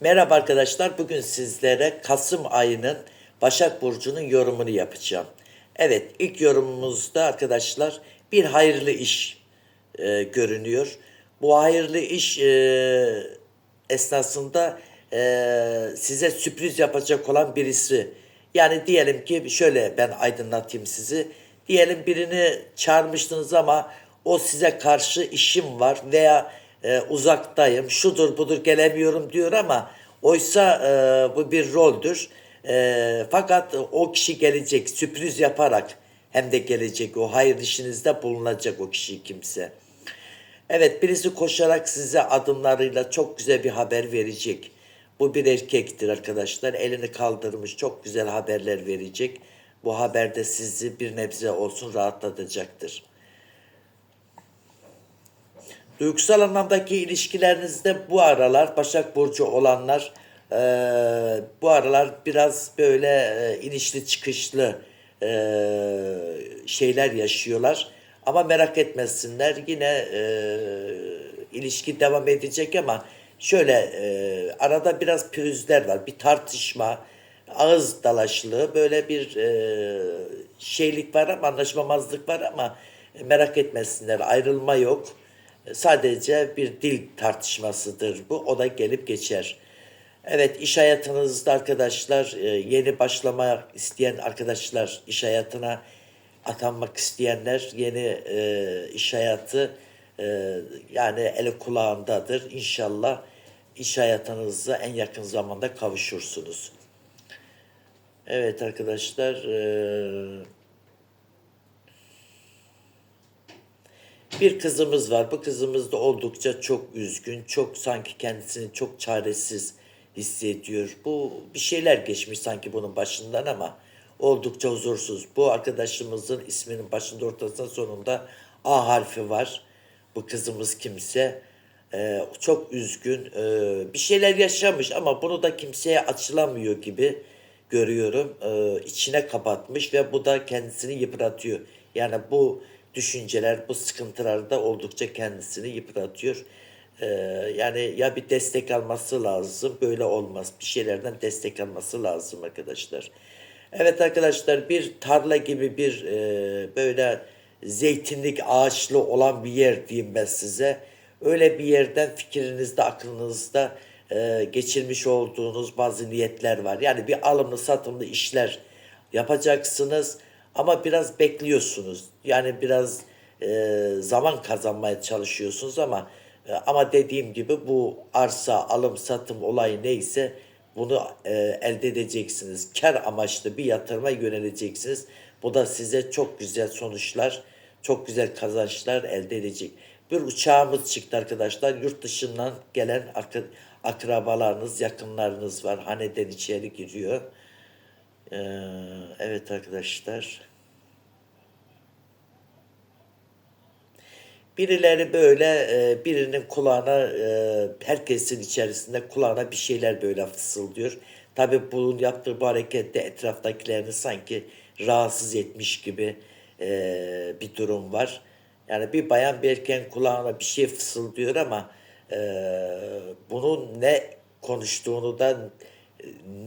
Merhaba arkadaşlar. Bugün sizlere Kasım ayının Başak Burcu'nun yorumunu yapacağım. Evet ilk yorumumuzda arkadaşlar bir hayırlı iş e, görünüyor. Bu hayırlı iş e, esnasında e, size sürpriz yapacak olan birisi. Yani diyelim ki şöyle ben aydınlatayım sizi. Diyelim birini çağırmıştınız ama o size karşı işim var veya e, uzaktayım, şudur budur gelemiyorum diyor ama oysa e, bu bir roldür. E, fakat o kişi gelecek sürpriz yaparak hem de gelecek o hayır işinizde bulunacak o kişi kimse. Evet birisi koşarak size adımlarıyla çok güzel bir haber verecek. Bu bir erkektir arkadaşlar. Elini kaldırmış çok güzel haberler verecek. Bu haber de sizi bir nebze olsun rahatlatacaktır. Duygusal anlamdaki ilişkilerinizde bu aralar Başak Burcu olanlar eee, bu aralar biraz böyle eee, inişli çıkışlı eee, şeyler yaşıyorlar. Ama merak etmesinler yine eee, ilişki devam edecek ama şöyle eee, arada biraz pürüzler var. Bir tartışma, ağız dalaşlığı böyle bir eee, şeylik var ama anlaşmamazlık var ama merak etmesinler ayrılma yok. Sadece bir dil tartışmasıdır bu. O da gelip geçer. Evet iş hayatınızda arkadaşlar e, yeni başlamak isteyen arkadaşlar iş hayatına atanmak isteyenler yeni e, iş hayatı e, yani eli kulağındadır. İnşallah iş hayatınıza en yakın zamanda kavuşursunuz. Evet arkadaşlar e, Bir kızımız var. Bu kızımız da oldukça çok üzgün, çok sanki kendisini çok çaresiz hissediyor. Bu bir şeyler geçmiş sanki bunun başından ama oldukça huzursuz. Bu arkadaşımızın isminin başında ortasında sonunda A harfi var. Bu kızımız kimse. Ee, çok üzgün. Ee, bir şeyler yaşamış ama bunu da kimseye açılamıyor gibi görüyorum. Ee, içine kapatmış ve bu da kendisini yıpratıyor. Yani bu düşünceler, bu sıkıntılar da oldukça kendisini yıpratıyor. Ee, yani ya bir destek alması lazım, böyle olmaz. Bir şeylerden destek alması lazım arkadaşlar. Evet arkadaşlar bir tarla gibi bir e, böyle zeytinlik ağaçlı olan bir yer diyeyim ben size. Öyle bir yerden fikrinizde, aklınızda e, geçirmiş olduğunuz bazı niyetler var. Yani bir alımlı satımlı işler yapacaksınız ama biraz bekliyorsunuz. Yani biraz e, zaman kazanmaya çalışıyorsunuz ama e, ama dediğim gibi bu arsa alım satım olayı neyse bunu e, elde edeceksiniz. Kar amaçlı bir yatırıma yöneleceksiniz. Bu da size çok güzel sonuçlar, çok güzel kazançlar elde edecek. Bir uçağımız çıktı arkadaşlar. Yurt dışından gelen ak- akrabalarınız, yakınlarınız var. Haneden içeri giriyor. Ee, evet arkadaşlar. Birileri böyle e, birinin kulağına e, herkesin içerisinde kulağına bir şeyler böyle fısıldıyor. Tabi bunun yaptığı bu harekette etraftakilerini sanki rahatsız etmiş gibi e, bir durum var. Yani bir bayan bir kulağına bir şey fısıldıyor ama e, bunun ne konuştuğunu da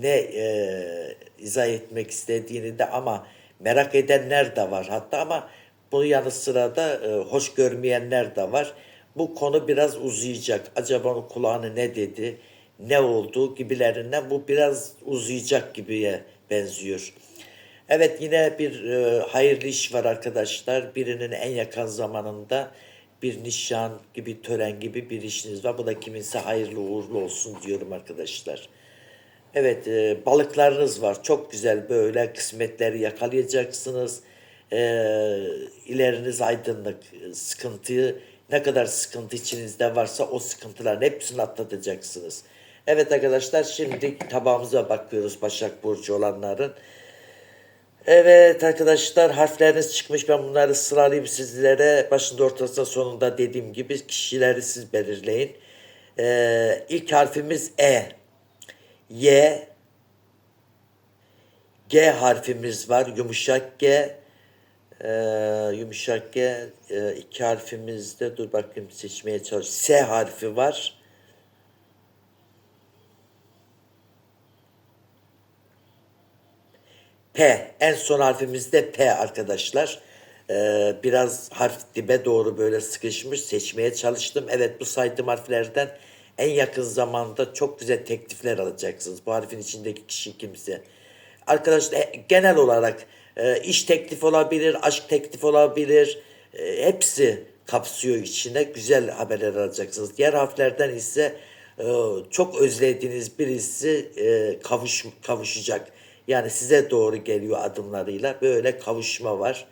ne e, izah etmek istediğini de ama merak edenler de var hatta ama bunun yanı sıra da e, hoş görmeyenler de var. Bu konu biraz uzayacak. Acaba onun kulağına ne dedi, ne oldu gibilerinden bu biraz uzayacak gibiye benziyor. Evet yine bir e, hayırlı iş var arkadaşlar. Birinin en yakın zamanında bir nişan gibi, tören gibi bir işiniz var. Bu da kiminse hayırlı uğurlu olsun diyorum arkadaşlar. Evet e, balıklarınız var. Çok güzel böyle kısmetleri yakalayacaksınız. E, ileriniz aydınlık. Sıkıntıyı ne kadar sıkıntı içinizde varsa o sıkıntıların hepsini atlatacaksınız. Evet arkadaşlar şimdi tabağımıza bakıyoruz Başak Burcu olanların. Evet arkadaşlar harfleriniz çıkmış. Ben bunları sıralayayım sizlere. Başında ortasında sonunda dediğim gibi kişileri siz belirleyin. Ee, ilk harfimiz E. Y, G harfimiz var. Yumuşak G, e, yumuşak G e, iki harfimizde dur bakayım seçmeye çalış. S harfi var. P. En son harfimizde P arkadaşlar. Ee, biraz harf dibe doğru böyle sıkışmış. Seçmeye çalıştım. Evet bu saydığım harflerden en yakın zamanda çok güzel teklifler alacaksınız. Bu harfin içindeki kişi kimse. Arkadaşlar e, genel olarak e, iş teklif olabilir, aşk teklif olabilir. E, hepsi kapsıyor içine. Güzel haberler alacaksınız. Diğer harflerden ise çok özlediğiniz birisi kavuş, kavuşacak. Yani size doğru geliyor adımlarıyla. Böyle kavuşma var.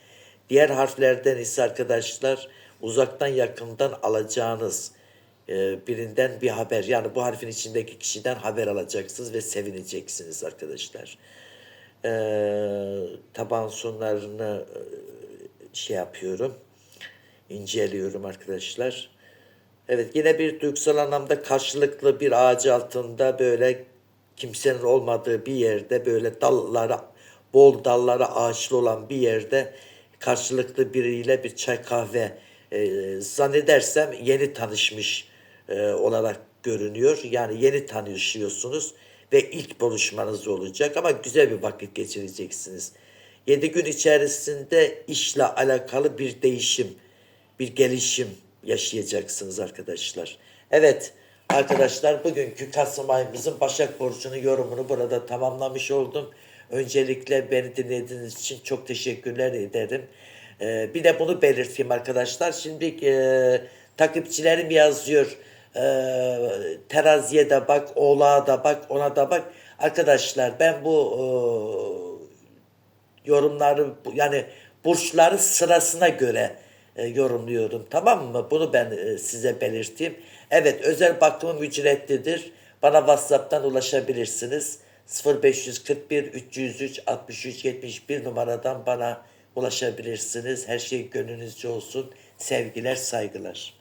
Diğer harflerden ise arkadaşlar uzaktan yakından alacağınız birinden bir haber. Yani bu harfin içindeki kişiden haber alacaksınız ve sevineceksiniz arkadaşlar. E, taban sonlarını e, şey yapıyorum. inceliyorum arkadaşlar. Evet yine bir duygusal anlamda karşılıklı bir ağaç altında böyle kimsenin olmadığı bir yerde böyle dallara bol dallara ağaçlı olan bir yerde karşılıklı biriyle bir çay kahve e, zannedersem yeni tanışmış e, olarak görünüyor. Yani yeni tanışıyorsunuz ve ilk buluşmanız olacak ama güzel bir vakit geçireceksiniz. 7 gün içerisinde işle alakalı bir değişim, bir gelişim yaşayacaksınız arkadaşlar. Evet arkadaşlar bugünkü Kasım ayımızın Başak Burcu'nun yorumunu burada tamamlamış oldum. Öncelikle beni dinlediğiniz için çok teşekkürler ederim. Ee, bir de bunu belirteyim arkadaşlar. Şimdi e, takipçilerim yazıyor. E, teraziye de bak, oğlağa da bak, ona da bak. Arkadaşlar ben bu e, yorumları yani burçları sırasına göre e, yorumluyorum tamam mı? Bunu ben e, size belirteyim. Evet özel bakımım ücretlidir. Bana WhatsApp'tan ulaşabilirsiniz. 0541 303 63 71 numaradan bana ulaşabilirsiniz. Her şey gönlünüzce olsun. Sevgiler, saygılar.